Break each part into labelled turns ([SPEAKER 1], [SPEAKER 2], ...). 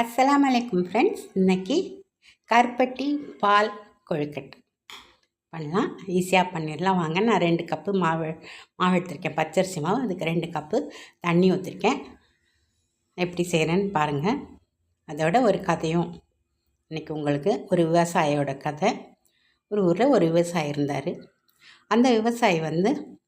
[SPEAKER 1] அஸ்லாம் அலைக்கும் ஃப்ரெண்ட்ஸ் இன்னைக்கு கருப்பட்டி பால் கொழுக்கட்டு. பண்ணலாம். ஈஸியாக பண்ணிடலாம். வாங்க நான் ரெண்டு கப்பு மாவு மாவு எடுத்திருக்கேன். பச்சரிசி மாவு. அதுக்கு ரெண்டு கப்பு தண்ணி ஊற்றிருக்கேன் எப்படி செய்கிறேன்னு பாருங்கள் அதோட ஒரு கதையும். இன்றைக்கி உங்களுக்கு ஒரு விவசாயியோட கதை. ஒரு ஊரில் ஒரு விவசாயி இருந்தார். அந்த விவசாயி வந்து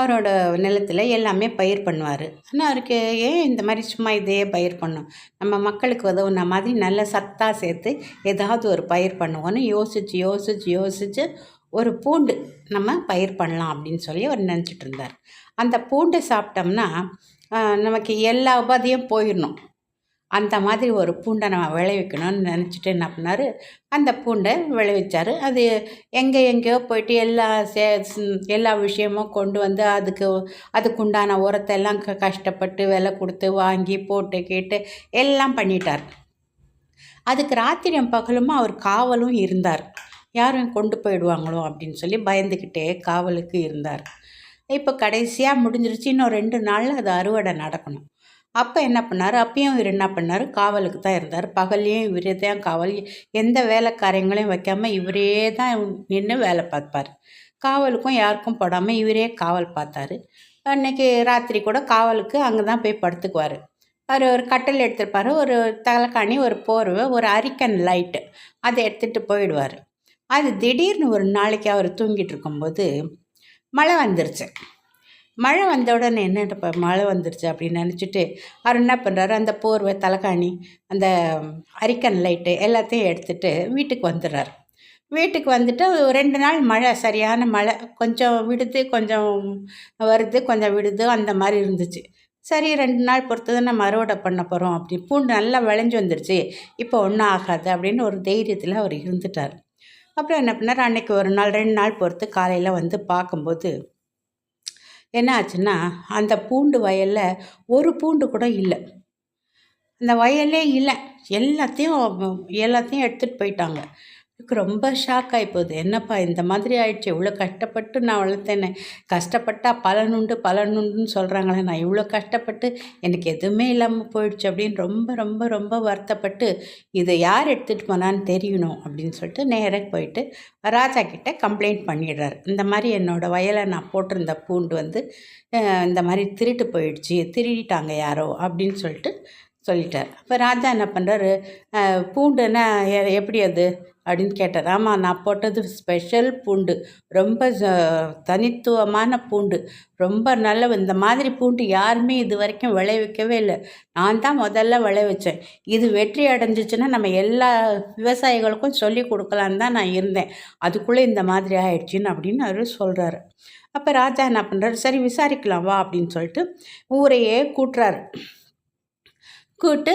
[SPEAKER 1] அவரோட நிலத்தில் எல்லாமே பயிர் பண்ணுவார். ஆனால் அவருக்கு ஏன் இந்த மாதிரி சும்மா இதே பயிர் பண்ணும் நம்ம மக்களுக்கு உதவுன மாதிரி நல்ல சத்தாக சேர்த்து ஏதாவது ஒரு பயிர் பண்ணுவோன்னு யோசித்து யோசித்து யோசித்து ஒரு பூண்டு நம்ம பயிர் பண்ணலாம் அப்படின்னு சொல்லி அவர் நினச்சிட்டு இருந்தார். அந்த பூண்டை சாப்பிட்டோம்னா நமக்கு எல்லா உபாதையும் போயிடணும். அந்த மாதிரி ஒரு பூண்டை நம்ம விளைவிக்கணும்னு நினச்சிட்டு என்ன பண்ணார்? அந்த பூண்டை விளைவிச்சார். அது எங்கே எங்கேயோ போயிட்டு எல்லா சே எல்லா விஷயமும் கொண்டு வந்து அதுக்கு அதுக்குண்டான உரத்தை எல்லாம் க கஷ்டப்பட்டு விலை கொடுத்து வாங்கி போட்டு கேட்டு எல்லாம் பண்ணிட்டார். அதுக்கு ராத்திரியும் பகலுமா அவர் காவலும் இருந்தார். யாரும் கொண்டு போயிடுவாங்களோ அப்படின்னு சொல்லி பயந்துக்கிட்டே காவலுக்கு இருந்தார். இப்போ கடைசியாக முடிஞ்சிருச்சு. இன்னும் ரெண்டு நாளில் அது அறுவடை நடக்கணும். அப்போ என்ன பண்ணார்? அப்பயும் இவர் என்ன பண்ணார்? காவலுக்கு தான் இருந்தார். பகல்லையும் இவரே தான் காவல். எந்த வேலைக்காரங்களையும் வைக்காமல் இவரே தான் நின்று வேலை பார்ப்பார். காவலுக்கும் யாருக்கும் போடாமல் இவரே காவல் பார்த்தாரு. அன்னைக்கு ராத்திரி கூட காவலுக்கு அங்கே தான் போய் படுத்துக்குவார். அவர் ஒரு கட்டில் எடுத்துருப்பார். ஒரு தலைக்காணி ஒரு போர்வை ஒரு அரிக்கன் லைட்டு அதை எடுத்துகிட்டு போயிடுவார். அது திடீர்னு ஒரு நாளைக்கு அவர் தூங்கிட்டு இருக்கும்போது மழை வந்துருச்சு. மழை வந்த உடனே என்ன இப்போ மழை வந்துடுச்சு அப்படின்னு நினச்சிட்டு அவர் என்ன பண்ணுறாரு அந்த போர்வை தலைக்காணி அந்த அரிக்கன் லைட்டு எல்லாத்தையும் எடுத்துட்டு வீட்டுக்கு வந்துடுறாரு. வீட்டுக்கு வந்துட்டு ரெண்டு நாள் மழை சரியான மழை. கொஞ்சம் விடுது கொஞ்சம் வருது கொஞ்சம் விடுது அந்த மாதிரி இருந்துச்சு. சரி ரெண்டு நாள் பொறுத்து தான் நம்ம அறுவடை பண்ண போகிறோம் அப்படி பூண்டு நல்லா விளைஞ்சு வந்துருச்சு. இப்போ ஒன்றும் ஆகாது அப்படின்னு ஒரு தைரியத்தில் அவர் இருந்துட்டார். அப்புறம் என்ன பண்ணார்? அன்னைக்கு ஒரு நாள் ரெண்டு நாள் பொறுத்து காலையில் வந்து பார்க்கும்போது என்ன ஆச்சுன்னா அந்த பூண்டு வயலில் ஒரு பூண்டு கூட இல்லை. அந்த வயலே இல்லை. எல்லாத்தையும் எல்லாத்தையும் எடுத்துகிட்டு போயிட்டாங்க. எனக்கு ரொம்ப ஷாக் ஆகிப்போகுது என்னப்பா இந்த மாதிரி ஆயிடுச்சு. இவ்வளோ கஷ்டப்பட்டு நான் வளர்த்தேனே. கஷ்டப்பட்டா பலனுண்டு பலனுண்டுன்னு சொல்கிறாங்களே நான் இவ்வளோ கஷ்டப்பட்டு எனக்கு எதுவுமே இல்லாமல் போயிடுச்சு அப்படின்னு ரொம்ப ரொம்ப ரொம்ப வருத்தப்பட்டு இதை யார் எடுத்துகிட்டு போனான்னு தெரியணும் அப்படின்னு சொல்லிட்டு நேராக போயிட்டு ராஜா கிட்டே கம்ப்ளைண்ட் பண்ணிடுறாரு. இந்த மாதிரி என்னோடய வயலை நான் போட்டிருந்த பூண்டு வந்து இந்த மாதிரி திருட்டு போயிடுச்சு. திருடிட்டாங்க யாரோ அப்படின்னு சொல்லிட்டு சொல்லிட்டார் அப்போ ராஜா என்ன பண்ணுறாரு பூண்டுன்னா எப்படி அது? அப்படின்னு கேட்டார். ஆமாம் நான் போட்டது ஸ்பெஷல் பூண்டு. ரொம்ப தனித்துவமான பூண்டு. ரொம்ப நல்ல இந்த மாதிரி பூண்டு யாருமே இது வரைக்கும் விளைவிக்கவே இல்லை. நான் தான் முதல்ல விளைவிச்சேன். இது வெற்றி அடைஞ்சிச்சுன்னா நம்ம எல்லா விவசாயிகளுக்கும் சொல்லி கொடுக்கலான்னு தான் நான் இருந்தேன். அதுக்குள்ளே இந்த மாதிரி ஆயிடுச்சுன்னு அப்படின்னு அவர் சொல்கிறாரு அப்போ ராஜா என்ன பண்ணுறாரு சரி விசாரிக்கலாம் வா அப்படின்னு சொல்லிட்டு ஊரையே கூட்டுறாரு. கூப்பிட்டு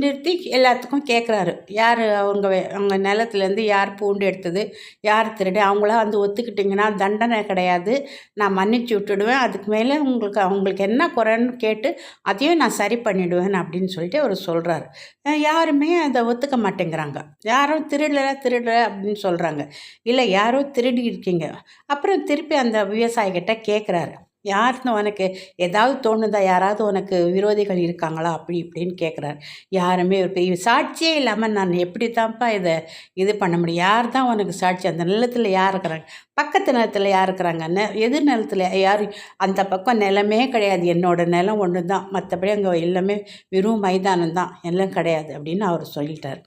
[SPEAKER 1] நிறுத்தி எல்லாத்துக்கும் கேட்குறாரு யார் அவங்க அவங்க நிலத்துலேருந்து யார் பூண்டு எடுத்தது யார் திருடு அவங்களாம் வந்து ஒத்துக்கிட்டிங்கன்னா தண்டனை கிடையாது. நான் மன்னிச்சு விட்டுடுவேன். அதுக்கு மேலே உங்களுக்கு அவங்களுக்கு என்ன குறைன்னு கேட்டு அதையும் நான் சரி பண்ணிவிடுவேன் அப்படின்னு சொல்லிட்டு அவர் சொல்கிறாரு யாருமே அதை ஒத்துக்க மாட்டேங்கிறாங்க. யாரும் திருடலை திருடலை அப்படின்னு சொல்கிறாங்க இல்லை யாரோ திருடி இருக்கீங்க. அப்புறம் திருப்பி அந்த விவசாயிகிட்ட கேட்குறாரு யாருன்னு உனக்கு ஏதாவது தோணுதா? யாராவது உனக்கு விரோதிகள் இருக்காங்களா? அப்படி இப்படின்னு கேட்குறாரு யாருமே ஒரு பெரிய சாட்சியே இல்லாமல் நான் எப்படி தான்ப்பா இதை இது பண்ண முடியும்? யார் தான் உனக்கு சாட்சி? அந்த நிலத்தில் யார் இருக்கிறாங்க? பக்கத்து நிலத்தில் யார் இருக்கிறாங்க? நெ எதிர் நிலத்தில் யார்? அந்த பக்கம் நிலமே கிடையாது. என்னோட நிலம் ஒன்று தான் மற்றபடி அங்கே எல்லாமே வெறும் மைதானம் தான். எல்லாம் கிடையாது அப்படின்னு அவர் சொல்லிட்டார்.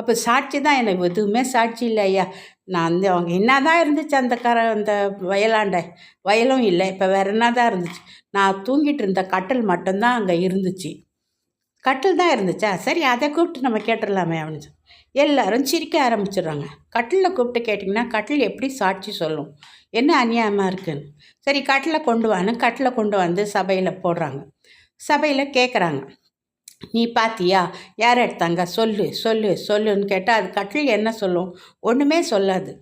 [SPEAKER 1] அப்போ சாட்சி தான் எனக்கு எதுவுமே சாட்சி இல்லை ஐயா நான் வந்து அவங்க என்ன தான் இருந்துச்சு அந்த கர அந்த வயலாண்ட? வயலும் இல்லை. இப்போ வேற என்னதான் இருந்துச்சு? நான் தூங்கிட்டு இருந்த கட்டில் மட்டும்தான் அங்கே இருந்துச்சு. கட்டில் தான் இருந்துச்சா? சரி அதை கூப்பிட்டு நம்ம கேட்டுடலாமே அப்படின்னு எல்லாரும் சிரிக்க ஆரம்பிச்சிடுறாங்க. கட்டிலில் கூப்பிட்டு கேட்டிங்கன்னா கட்டில் எப்படி சாட்சி சொல்லும்? என்ன அநியாயமாக இருக்குன்னு? சரி கட்டிலை கொண்டு வான்னு கட்டில் கொண்டு வந்து சபையில் போடுறாங்க. சபையில் கேட்குறாங்க நீ பாத்தியா? யார் எடுத்தாங்க? சொல்லு சொல்லு சொல்லுன்னு கேட்டால் அது கட்டில் என்ன சொல்லும்? ஒன்றுமே சொல்லாது.